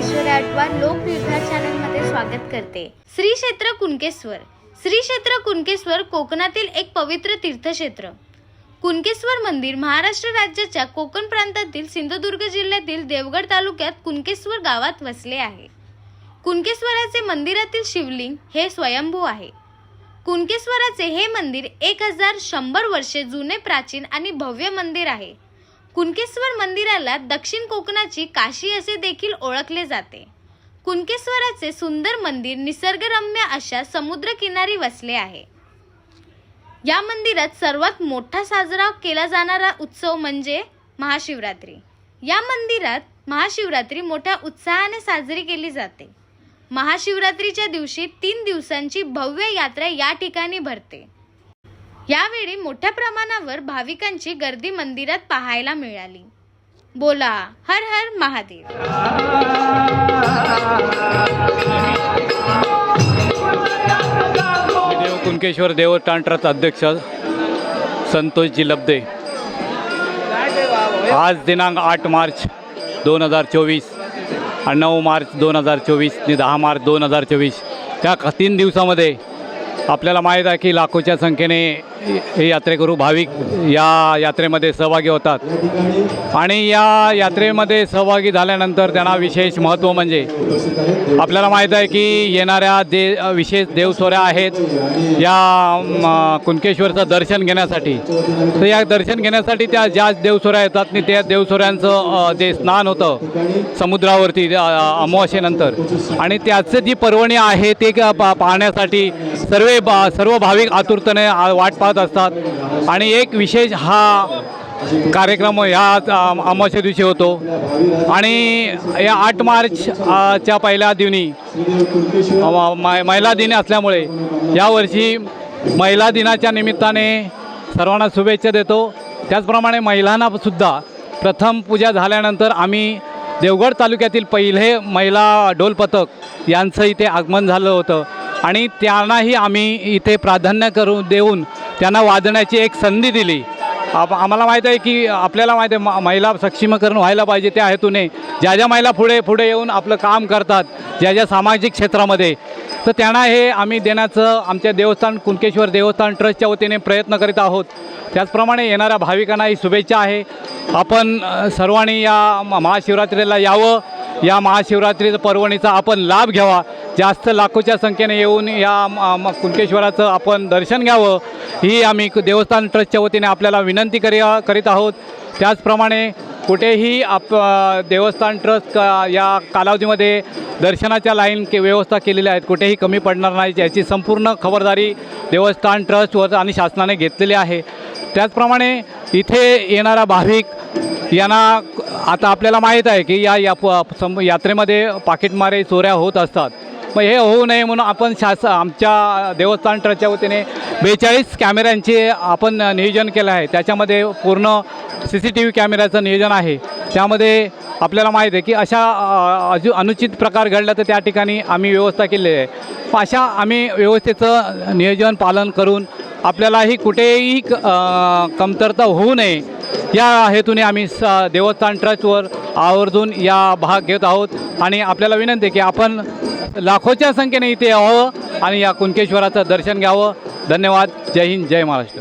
ऐश्वर्या अटवार लोकनिर्धार चॅनलमध्ये स्वागत करते. श्री क्षेत्र कुणकेश्वर. श्री क्षेत्र कुणकेश्वर कोकणातील एक पवित्र तीर्थक्षेत्र. कुणकेश्वर मंदिर महाराष्ट्र राज्याच्या कोकण प्रांतातील सिंधुदुर्ग जिल्ह्यातील देवगड तालुक्यात कुणकेश्वर गावात वसले आहे. कुणकेश्वराचे मंदिरातील शिवलिंग हे स्वयंभू आहे. कुणकेश्वराचे हे मंदिर एक हजार शंभर वर्षे जुने प्राचीन आणि भव्य मंदिर आहे. कुणकेश्वर मंदिराला दक्षिण कोकणाची काशी असे देखील ओळखले जाते. कुणकेश्वराचे सुंदर मंदिर निसर्गरम्य अशा समुद्रकिनारी वसले आहे. या मंदिरात सर्वात मोठा साजरा केला जाणारा उत्सव म्हणजे महाशिवरात्री. या मंदिरात महाशिवरात्री मोठ्या उत्साहाने साजरी केली जाते. महाशिवरात्रीच्या दिवशी तीन दिवसांची भव्य यात्रा या ठिकाणी भरते. यावेळी मोठ्या प्रमाणावर भाविकांची गर्दी मंदिरात पाहायला मिळाली. बोला हर हर महादेव. देव कुणकेश्वर देवस्थान ट्रस्ट अध्यक्ष संतोषजी लब्दे आज दिनांक आठ मार्च दोन हजार चोवीस आणि नऊ मार्च दोन हजार चोवीस आणि दहा मार्च दोन हजार चोवीस. त्या तीन दिवसामध्ये आपल्याला माहीत आहे की लाखोच्या संख्येने हे यात्रेकरू भाविक या यात्रेमध्ये सहभागी होतात. आणि या यात्रेमध्ये सहभागी झाल्यानंतर त्यांना विशेष महत्त्व म्हणजे आपल्याला माहीत आहे की येणाऱ्या दे विशेष देवसोऱ्या आहेत. या कुणकेश्वरचं दर्शन घेण्यासाठी. तर या दर्शन घेण्यासाठी त्या ज्या देवसोऱ्या येतात आणि त्या देवसोऱ्यांचं जे स्नान होतं समुद्रावरती अमावास्येनंतर. आणि त्याचं जी पर्वणी आहे ते पा पाहण्यासाठी सर्व सर्व भाविक आतुरतेने वाट पाहत असतात. आणि एक विशेष हा कार्यक्रम या अमावस्या दिवशी होतो. आणि या आठ मार्च च्या पहिल्या दिनी महिला दिन असल्यामुळे यावर्षी महिला दिनाच्या निमित्ताने सर्वांना शुभेच्छा देतो. त्याचप्रमाणे महिलांना सुद्धा प्रथम पूजा झाल्यानंतर आम्ही देवगड तालुक्यातील पहिले महिला ढोल पथक यांचं इथे आगमन झालं होतं. आणि त्यांनाही आम्ही इथे प्राधान्य करून देऊन त्यांना वाजण्याची एक संधी दिली. आप आम्हाला माहीत आहे की आपल्याला माहीत आहे म महिला सक्षमीकरण व्हायला पाहिजे त्या हेतूने. ज्या ज्या महिला पुढे पुढे येऊन आपलं काम करतात ज्या ज्या सामाजिक क्षेत्रामध्ये तर त्यांना हे आम्ही देण्याचं आमच्या देवस्थान कुणकेश्वर देवस्थान ट्रस्टच्या वतीने प्रयत्न करीत आहोत. त्याचप्रमाणे येणाऱ्या भाविकांनाही शुभेच्छा आहे. आपण सर्वांनी या म- महाशिवरात्रीला यावं. या महाशिवरात्रीचं पर्वणीचा आपण लाभ घ्यावा. जास्त लाखोच्या संख्येने येऊन या म- कुणकेश्वराचं आपण दर्शन घ्यावं. ही आम्ही देवस्थान ट्रस्टच्या वतीने आपल्याला विनंती करी करीत आहोत. त्याचप्रमाणे कुठेही आप देवस्थान ट्रस्ट क- या कालावधीमध्ये दर्शनाच्या लाईन के व्यवस्था केलेल्या आहेत. कुठेही कमी पडणार नाही याची संपूर्ण खबरदारी देवस्थान ट्रस्टवर आणि शासनाने घेतलेली आहे. त्याचप्रमाणे इथे येणारा भाविक यांना आता आपल्याला माहीत आहे की या या सम यात्रेमध्ये पाकिटमारे चोऱ्या होत असतात. मग हे होऊ नये म्हणून आपण शास आमच्या देवस्थान ट्रस्टच्या वतीने बेचाळीस कॅमेऱ्यांचे आपण नियोजन केलं आहे. त्याच्यामध्ये पूर्ण सी सी टी व्ही कॅमेऱ्याचं नियोजन आहे. त्यामध्ये आपल्याला माहीत आहे की अशा अजू अनुचित प्रकार घडला तर त्या ठिकाणी आम्ही व्यवस्था केलेली आहे. अशा आम्ही व्यवस्थेचं नियोजन पालन करून आपल्यालाही कुठेही क- कमतरता होऊ नये या हेतूने आम्ही स देवस्थान ट्रस्टवर आवर्जून या भाग घेत आहोत आणि आपल्याला विनंती आहे की आपण लाखोच्या संख्येने इथे यावं आणि या कुणकेश्वराचं दर्शन घ्यावं. धन्यवाद. जय हिंद. जय महाराष्ट्र.